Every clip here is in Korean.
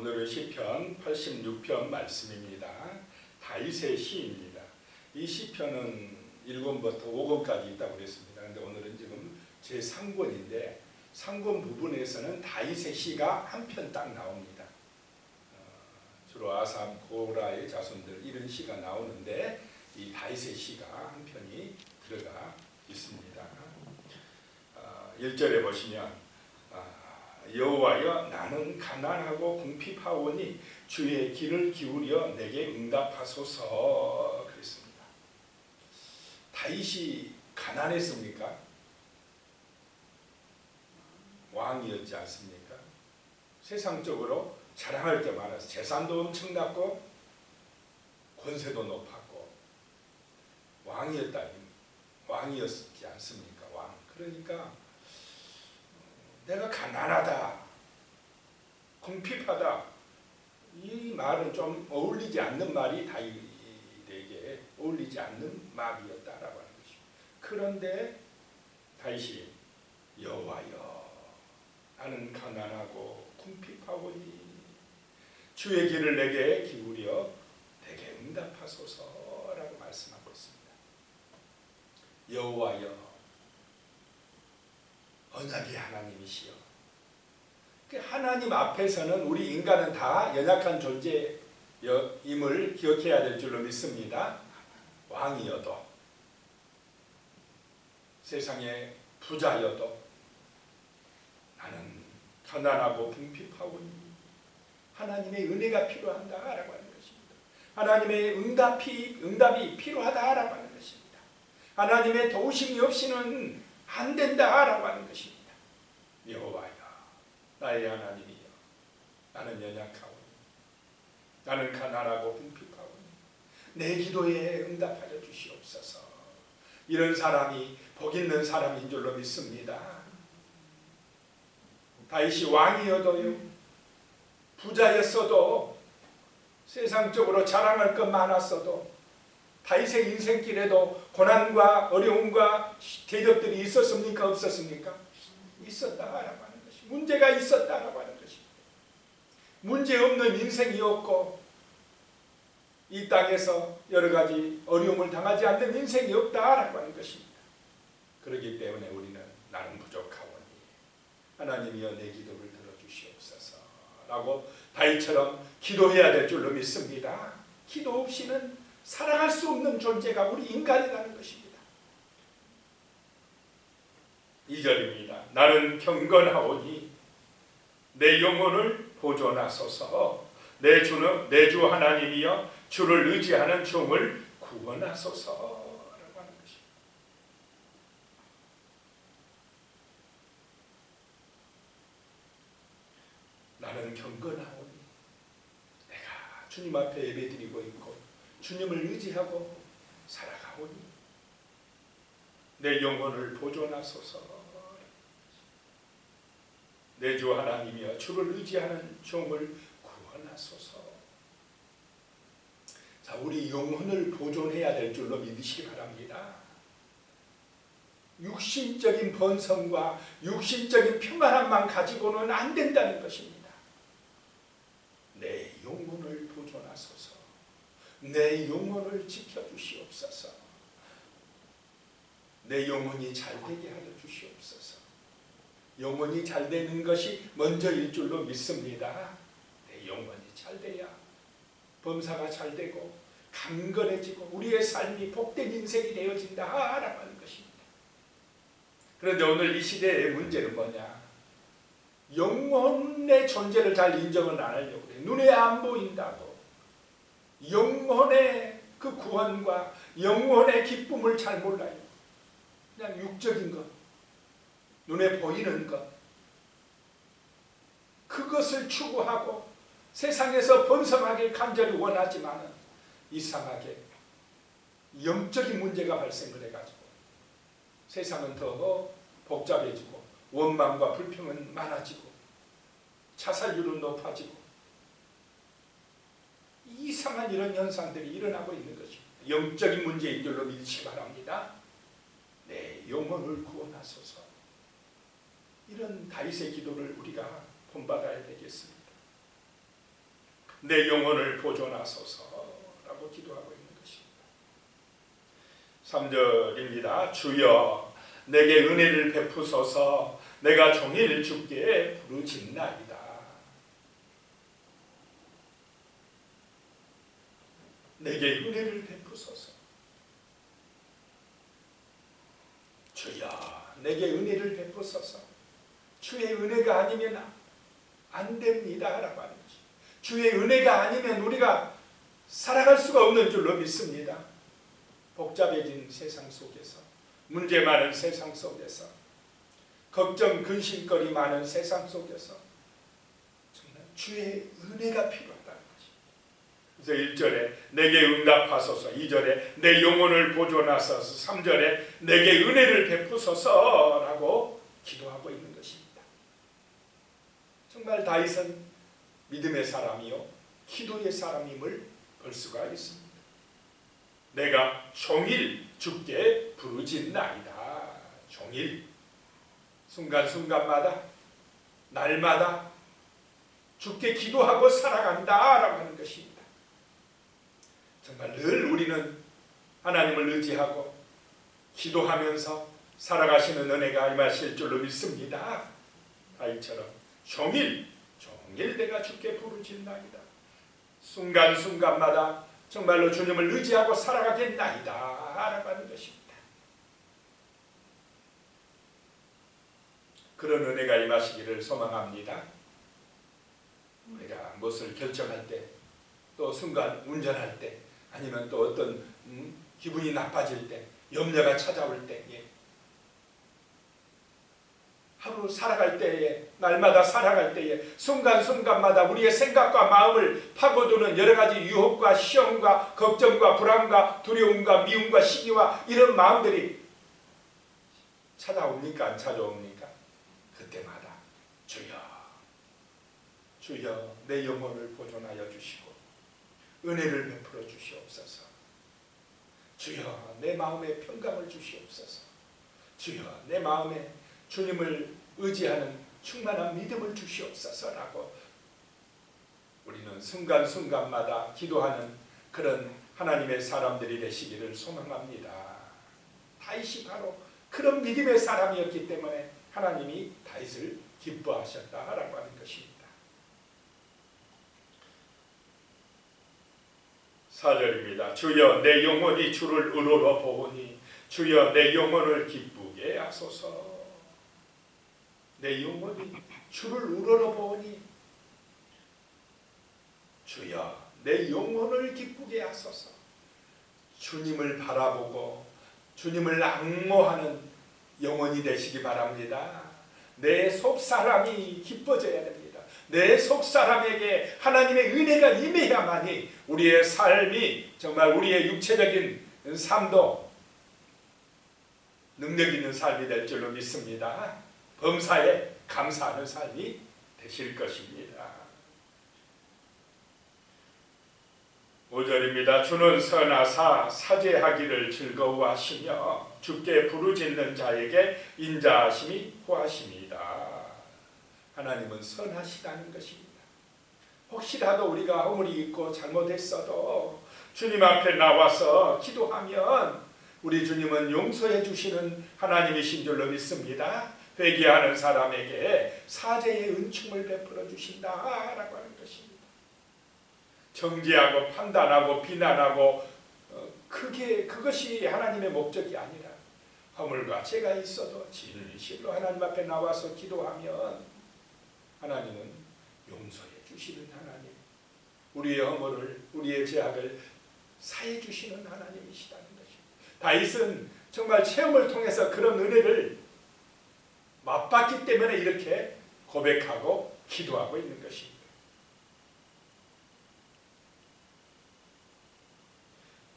오늘은 시편 86편 말씀입니다. 다윗의 시입니다. 이 시편은 1권부터 5권까지 있다고 그랬습니다. 근데 오늘은 지금 제 3권인데 3권 부분에서는 다윗의 시가 한 편 딱 나옵니다. 어, 주로 아삼, 고라의 자손들 이런 시가 나오는데 이 다윗의 시가 한 편이 들어가 있습니다. 어, 1절에 보시면 아, 여호와여 나는 가난하고 궁핍하오니 주의 길을 기울여 내게 응답하소서 그랬습니다. 다윗이 가난했습니까? 왕이었지 않습니까? 세상적으로 자랑할 게 많아서 재산도 엄청났고 권세도 높았고 왕이었다니 왕이었지 않습니까? 왕. 그러니까 내가 가난하다, 궁핍하다 이 말은 좀 어울리지 않는 말이 다윗에게 어울리지 않는 말이었다라고 하는 것이죠. 그런데 다윗이 여호와여 나는 가난하고 궁핍하오니 주의 길을 내게 기울여 내게 응답하소서라고 말씀하고 있습니다. 여호와여 언약의 하나님이시여. 그 하나님 앞에서는 우리 인간은 다 연약한 존재임을 기억해야 될 줄로 믿습니다. 왕이어도 세상의 부자여도 나는 가난하고 궁핍하오니 하나님의 은혜가 필요한다라고 하는 것입니다. 하나님의 응답이 응답이 필요하다라고 하는 것입니다. 하나님의 도우심이 없이는 안 된다라고 하는 것입니다. 여호와여, 나의 하나님이여, 나는 연약하오니, 나는 가난하고 궁핍하오니, 내 기도에 응답하여 주시옵소서. 이런 사람이 복 있는 사람인 줄로 믿습니다. 다윗이 왕이어도요, 부자였어도, 세상적으로 자랑할 것 많았어도, 다윗의 인생길에도 고난과 어려움과 대적들이 있었습니까? 없었습니까? 있었다라고 하는 것이 문제가 있었다라고 하는 것입니다. 문제 없는 인생이었고 이 땅에서 여러 가지 어려움을 당하지 않는 인생이 없다라고 하는 것입니다. 그렇기 때문에 우리는 나는 부족하오니 하나님이여 내 기도를 들어주시옵소서라고 다윗처럼 기도해야 될 줄로 믿습니다. 기도 없이는 살아갈 수 없는 존재가 우리 인간이라는 것입니다. 2절입니다. 나는 경건하오니 내 영혼을 보존하소서 내 주는 내주 하나님이여 주를 의지하는 종을 것입니다. 나는 경건하오니 내가 주님 앞에 예배드리고 있고 주님을 의지하고 살아가오니 내 영혼을 보존하소서. 내 주 하나님이여 주를 의지하는 종을 구원하소서. 자 우리 영혼을 보존해야 될 줄로 믿으시기 바랍니다. 육신적인 번성과 육신적인 평안함만 가지고는 안 된다는 것입니다 내 영혼을 보존하소서 내 영혼을 지켜주시옵소서. 내 영혼이 잘되게 하여 주시옵소서. 영혼이 잘되는 것이 먼저일 줄로 믿습니다. 내 영혼이 잘돼야 범사가 잘되고 강건해지고 우리의 삶이 복된 인생이 되어진다라고 하는 것입니다. 그런데 오늘 이 시대의 문제는 뭐냐? 영혼의 존재를 잘 인정을 안 하려고 그래. 눈에 안 보인다고. 영혼의 그 구원과 영혼의 기쁨을 잘 몰라요. 그냥 육적인 것, 눈에 보이는 것, 그것을 추구하고 세상에서 번성하길 간절히 원하지만 이상하게 영적인 문제가 발생을 해가지고 세상은 더 복잡해지고 원망과 불평은 많아지고 자살률은 높아지고 이상한 이런 현상들이 일어나고 있는 것입니다. 영적인 문제인 줄로 믿으시기 바랍니다. 내 영혼을 구원하소서. 이런 다윗의 기도를 우리가 본받아야 되겠습니다. 내 영혼을 보존하소서라고 기도하고 있는 것입니다. 3절입니다. 주여 내게 은혜를 베푸소서 내가 종일 주께 부르짖나이다. 내게 은혜를 베푸소서. 주여 내게 은혜를 베푸소서. 주의 은혜가 아니면 안 됩니다 라고 하는 거지. 주의 은혜가 아니면 우리가 살아갈 수가 없는 줄로 믿습니다. 복잡해진 세상 속에서 문제 많은 세상 속에서 걱정 근심거리 많은 세상 속에서 정말 주의 은혜가 거지. 그래서 1절에 내게 응답하소서 2절에 내 영혼을 보존하소서 3절에 내게 은혜를 베푸소서 라고 기도하고 있는 것입니다. 정말 다윗은 믿음의 사람이요 기도의 사람임을 볼 수가 있습니다. 내가 종일 주께 부르짖나이다. 종일 순간순간마다 날마다 주께 기도하고 살아간다라고 하는 것입니다. 정말 늘 우리는 하나님을 의지하고 기도하면서 살아가시는 은혜가 임하실 줄로 믿습니다. 다이처럼 종일 종일 내가 주께 부르짖나이다. 순간순간마다 정말로 주님을 의지하고 살아가겠나이다 하는 것입니다. 그런 은혜가 임하시기를 소망합니다. 우리가 무엇을 결정할 때, 또 순간 운전할 때, 아니면 또 어떤 음, 기분이 나빠질 때, 염려가 찾아올 때, 예. 하루 살아갈 때에, 날마다 살아갈 때에, 순간순간마다 우리의 생각과 마음을 파고드는 여러 가지 유혹과 시험과 걱정과 불안과 두려움과 미움과 시기와 이런 마음들이 찾아옵니까? 안 찾아옵니까? 그때마다 주여, 주여 내 영혼을 보존하여 주시고 은혜를 베풀어 주시옵소서. 주여 내 마음에 평강을 주시옵소서. 주여 내 마음에 주님을 의지하는 충만한 믿음을 주시옵소서라고 우리는 순간순간마다 기도하는 그런 하나님의 사람들이 되시기를 소망합니다. 다윗이 바로 그런 믿음의 사람이었기 때문에 하나님이 다윗을 기뻐하셨다라고 하는 것입니다. 4절입니다. 주여 내 영혼이 주를 우러러 보오니 주여 내 영혼을 기쁘게 하소서. 내 영혼이 주를 우러러 보오니 주여 내 영혼을 기쁘게 하소서. 주님을 바라보고 주님을 악모하는 영혼이 되시기 바랍니다. 내 속사람이 기뻐져야 됩니다. 내 속 사람에게 하나님의 은혜가 임해야만이 우리의 삶이 정말 우리의 육체적인 삶도 능력 있는 삶이 될 줄로 믿습니다. 범사에 감사하는 삶이 되실 것입니다. 5절입니다. 주는 선하사 사죄하기를 즐거워하시며 주께 부르짖는 자에게 인자하심이 호하십니다. 하나님은 선하시다는 것입니다. 혹시라도 우리가 허물이 있고 잘못했어도 주님 앞에 나와서 기도하면 우리 주님은 용서해 주시는 하나님이신 줄로 믿습니다. 회개하는 사람에게 사죄의 은총을 베풀어 주신다라고 하는 것입니다. 정죄하고 판단하고 비난하고 어, 그게 그것이 하나님의 목적이 아니라 허물과 죄가 있어도 진실로 하나님 앞에 나와서 기도하면 하나님은 용서해 주시는 하나님, 우리의 허물을 우리의 죄악을 사해 주시는 하나님이시다는 것입니다. 다윗은 정말 체험을 통해서 그런 은혜를 맛봤기 때문에 이렇게 고백하고 기도하고 있는 것입니다.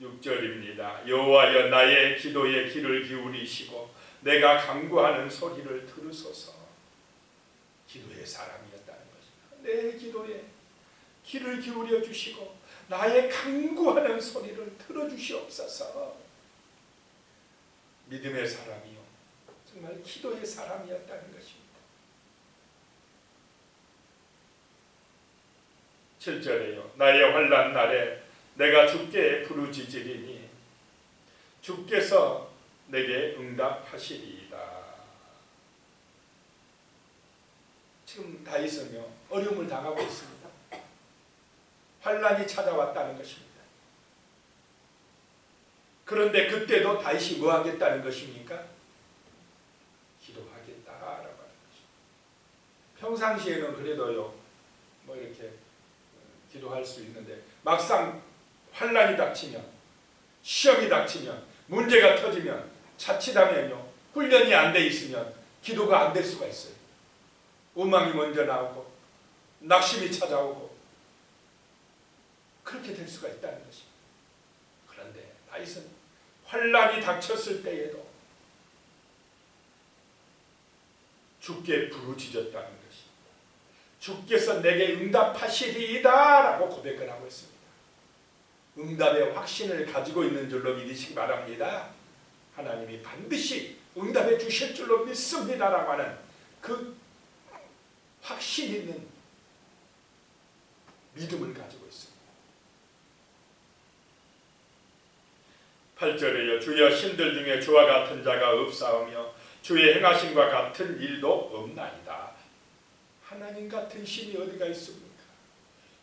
6절입니다. 여호와여 나의 기도에 귀를 기울이시고 내가 간구하는 소리를 들으소서. 기도의 사람이었다는 것입니다. 내 기도에 귀를 기울여 주시고 나의 간구하는 소리를 들어 주시옵소서. 믿음의 사람이요. 정말 기도의 사람이었다는 것입니다. 7절에요. 나의 환란 날에 내가 주께 부르짖으리니 주께서 내게 응답하시리이다. 지금 다윗은요 어려움을 당하고 있습니다. 환란이 찾아왔다는 것입니다. 그런데 그때도 다윗이 뭐 하겠다는 것입니까? 기도하겠다라고 하는 것입니다. 평상시에는 그래도요 뭐 이렇게 기도할 수 있는데 막상 환란이 닥치면 시험이 닥치면 문제가 터지면 자칫하면요 훈련이 안 돼 있으면 기도가 안 될 수가 있어요. 오망이 먼저 나오고 낙심이 찾아오고 그렇게 될 수가 있다는 것입니다. 그런데 다윗은 환란이 닥쳤을 때에도 주께 부르짖었다는 것입니다. 주께서 내게 응답하시리이다라고 고백을 하고 있습니다. 응답의 확신을 가지고 있는 줄로 믿으시기 바랍니다. 하나님이 반드시 응답해 주실 줄로 믿습니다라고 하는 그 확신 있는 믿음을 가지고 있습니다. 8절에요. 주여 신들 중에 주와 같은 자가 없사오며 주의 행하심과 같은 일도 없나이다. 하나님 같은 신이 어디가 있습니까?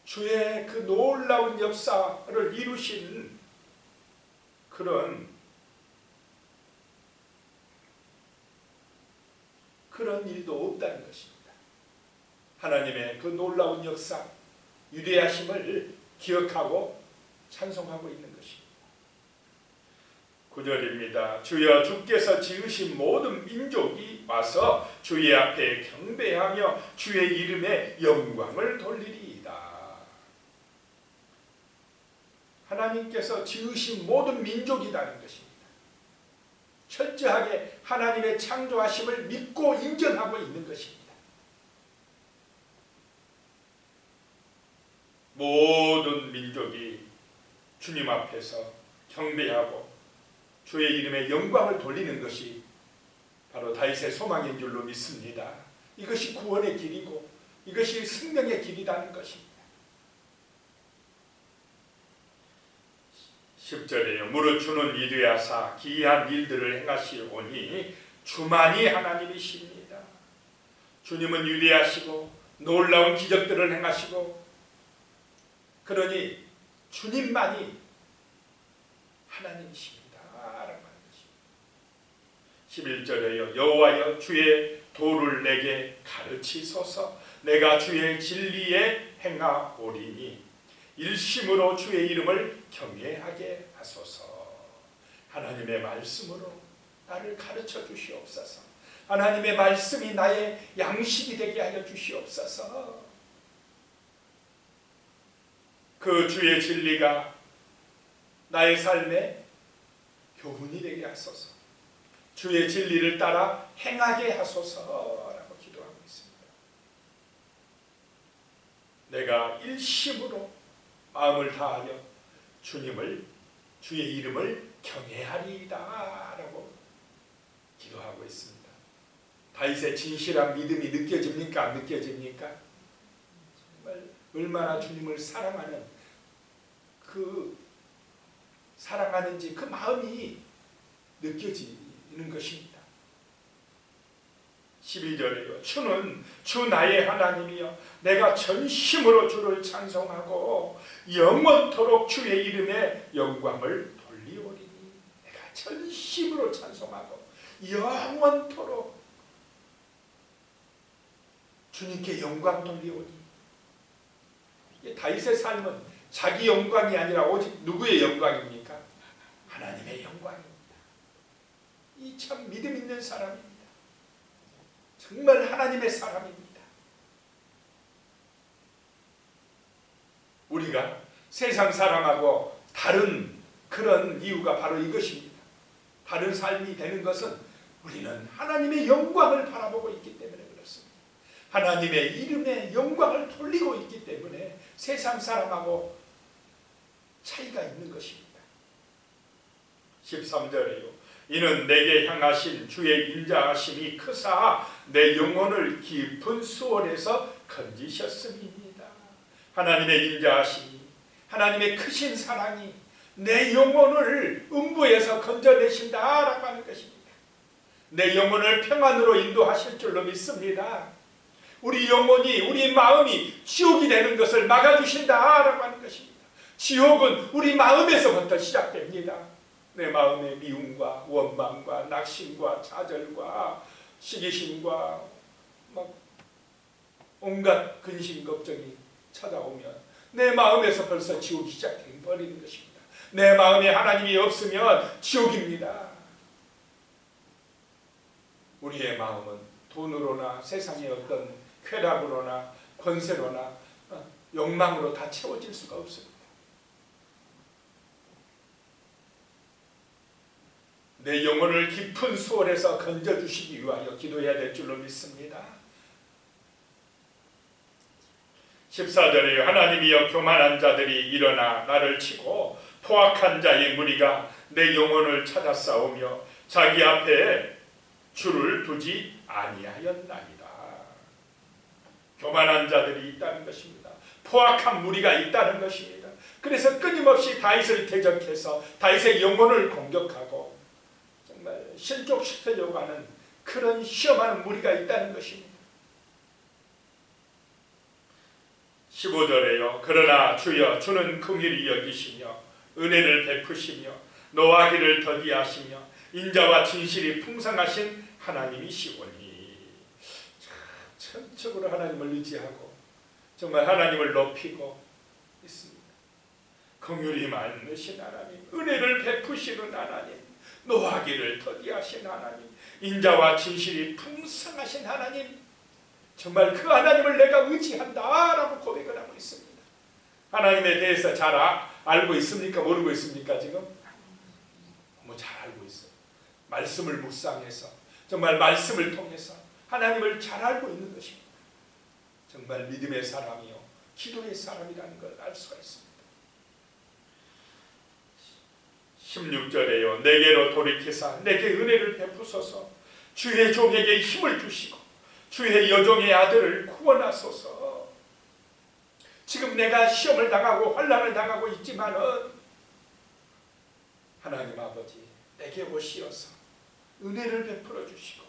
주의 그 놀라운 역사를 이루신 그런 그런 일도 없다는 것입니다. 하나님의 그 놀라운 역사, 유대하심을 기억하고 찬송하고 있는 것입니다. 9절입니다. 주여 주께서 지으신 모든 민족이 와서 주의 앞에 경배하며 주의 이름에 영광을 돌리리이다. 하나님께서 지으신 모든 민족이라는 것입니다. 철저하게 하나님의 창조하심을 믿고 인정하고 있는 것입니다. 모든 민족이 주님 앞에서 경배하고 주의 이름에 영광을 돌리는 것이 바로 다윗의 소망인 줄로 믿습니다. 이것이 구원의 길이고 이것이 생명의 길이라는 것입니다. 10절에요. 무릇 주는 이르야사 기이한 일들을 행하시오니 주만이 하나님이십니다. 주님은 위대하시고 놀라운 기적들을 행하시고 그러니 주님만이 하나님이십니다. 라고 하는 것입니다. 11절에요. 여호와여 주의 도를 내게 가르치소서 내가 주의 진리에 행하오리니 일심으로 주의 이름을 경외하게 하소서. 하나님의 말씀으로 나를 가르쳐 주시옵소서. 하나님의 말씀이 나의 양식이 되게 하여 주시옵소서. 그 주의 진리가 나의 삶에 교훈이 되게 하소서. 주의 진리를 따라 행하게 하소서라고 기도하고 있습니다. 내가 일심으로 마음을 다하여 주님을 주의 이름을 경외하리이다라고 기도하고 있습니다. 다윗의 진실한 믿음이 느껴집니까? 안 느껴집니까? 정말 얼마나 주님을 사랑하는 그 사랑하는지 그 마음이 느껴지는 것입니다. 11절에요. 주는 주 나의 하나님이여 내가 전심으로 주를 찬송하고 영원토록 주의 이름에 영광을 돌리오리니 내가 전심으로 찬송하고 영원토록 주님께 영광 돌리오니 다윗의 삶은 자기 영광이 아니라 오직 누구의 영광입니까? 하나님의 영광입니다. 이 참 믿음 있는 사람입니다. 정말 하나님의 사람입니다. 우리가 세상 사람하고 다른 그런 이유가 바로 이것입니다. 다른 삶이 되는 것은 우리는 하나님의 영광을 바라보고 있기 때문에 그렇습니다. 하나님의 이름에 영광을 돌리고 있기 때문에 세상 사람하고 차이가 있는 것입니다. 13절에요. 이는 내게 향하신 주의 인자하심이 크사 내 영혼을 깊은 수월에서 건지셨음입니다. 하나님의 인자하심이 하나님의 크신 사랑이 내 영혼을 음부에서 건져내신다라고 하는 것입니다. 내 영혼을 평안으로 인도하실 줄로 믿습니다. 우리 영혼이 우리 마음이 지옥이 되는 것을 막아주신다라고 하는 것입니다. 지옥은 우리 마음에서부터 시작됩니다. 내 마음의 미움과 원망과 낙심과 좌절과 시기심과 막 온갖 근심 걱정이 찾아오면 내 마음에서 벌써 지옥이 시작해 버리는 것입니다. 내 마음에 하나님이 없으면 지옥입니다. 우리의 마음은 돈으로나 세상의 어떤 쾌락으로나 권세로나 어, 욕망으로 다 채워질 수가 없습니다. 내 영혼을 깊은 수월에서 건져주시기 위하여 기도해야 될 줄로 믿습니다. 14절에 하나님이여 교만한 자들이 일어나 나를 치고 포악한 자의 무리가 내 영혼을 찾아 싸우며 자기 앞에 줄을 두지 아니하였나이다. 교만한 자들이 있다는 것입니다. 포악한 무리가 있다는 것입니다. 그래서 끊임없이 다윗을 대적해서 다윗의 영혼을 공격하고 정말 실족시키려고 하는 그런 시험하는 무리가 있다는 것입니다. 15절에요. 그러나 주여 주는 긍휼히 여기시며 은혜를 베푸시며 노하기를 더디하시며 인자와 진실이 풍성하신 하나님이시오니 전적으로 하나님을 의지하고 정말 하나님을 높이고 있습니다. 긍휼이 많으신 하나님, 은혜를 베푸시는 하나님, 노하기를 더디하신 하나님, 인자와 진실이 풍성하신 하나님, 정말 그 하나님을 내가 의지한다라고 고백을 하고 있습니다. 하나님에 대해서 잘 아, 알고 있습니까? 모르고 있습니까? 지금 뭐잘 알고 있어요. 말씀을 묵상해서 정말 말씀을 통해서 하나님을 잘 알고 있는 것입니다. 정말 믿음의 사람이요, 기도의 사람이라는 걸 알 수가 있습니다. 16절에요. 내게로 돌이키사 내게 은혜를 베푸소서 주의 종에게 힘을 주시고 주의 여종의 아들을 구원하소서 지금 내가 시험을 당하고 환란을 당하고 있지만은 하나님 아버지 내게 오시어서 은혜를 베풀어 주시고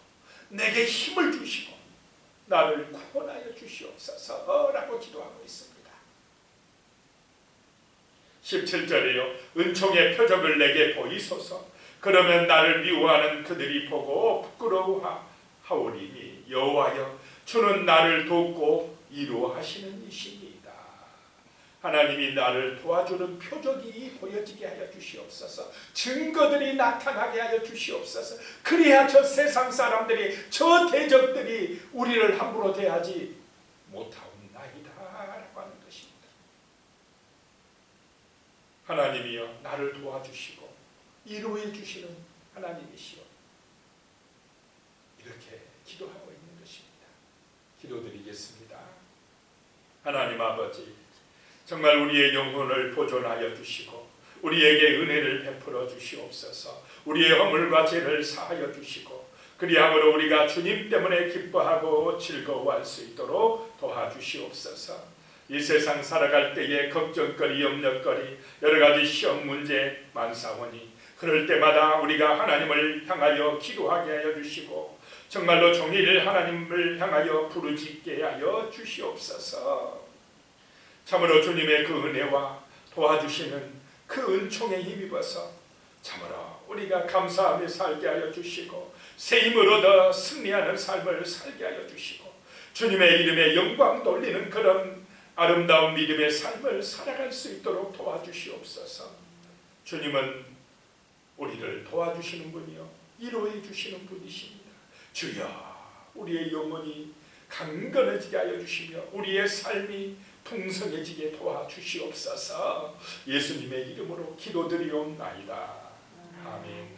내게 힘을 주시고 나를 구원하여 주시옵소서라고 기도하고 있습니다. 17절에요. 은총의 표적을 내게 보이소서. 그러면 나를 미워하는 그들이 보고 부끄러워하오리니 여호와여 주는 나를 돕고 이루하시는 이십니다. 하나님이 나를 도와주는 표적이 보여지게 하여 주시옵소서. 증거들이 나타나게 하여 주시옵소서. 그래야 저 세상 사람들이 저 대적들이 우리를 함부로 대하지 못하옵나이다라고 하는 것입니다. 하나님이여 나를 도와주시고 이루어 주시는 하나님이시여 이렇게 기도하고 있는 것입니다. 기도드리겠습니다. 하나님 아버지 정말 우리의 영혼을 보존하여 주시고 우리에게 은혜를 베풀어 주시옵소서. 우리의 허물과 죄를 사하여 주시고 그리함으로 우리가 주님 때문에 기뻐하고 즐거워할 수 있도록 도와주시옵소서. 이 세상 살아갈 때에 걱정거리, 염려거리, 여러 가지 시험 문제 많사오니 그럴 때마다 우리가 하나님을 향하여 기도하게 하여 주시고 정말로 종일 하나님을 향하여 부르짖게 하여 주시옵소서. 참으로 주님의 그 은혜와 도와주시는 그 은총에 힘입어서 참으로 우리가 감사하며 살게 하여 주시고 새 힘을 얻어 승리하는 삶을 살게 하여 주시고 주님의 이름에 영광 돌리는 그런 아름다운 믿음의 삶을 살아갈 수 있도록 도와주시옵소서. 주님은 우리를 도와주시는 분이요 이루어 주시는 분이십니다. 주여 우리의 영혼이 강건해지게 하여 주시며 우리의 삶이 풍성해지게 도와주시옵소서 예수님의 이름으로 기도드리옵나이다. 아멘.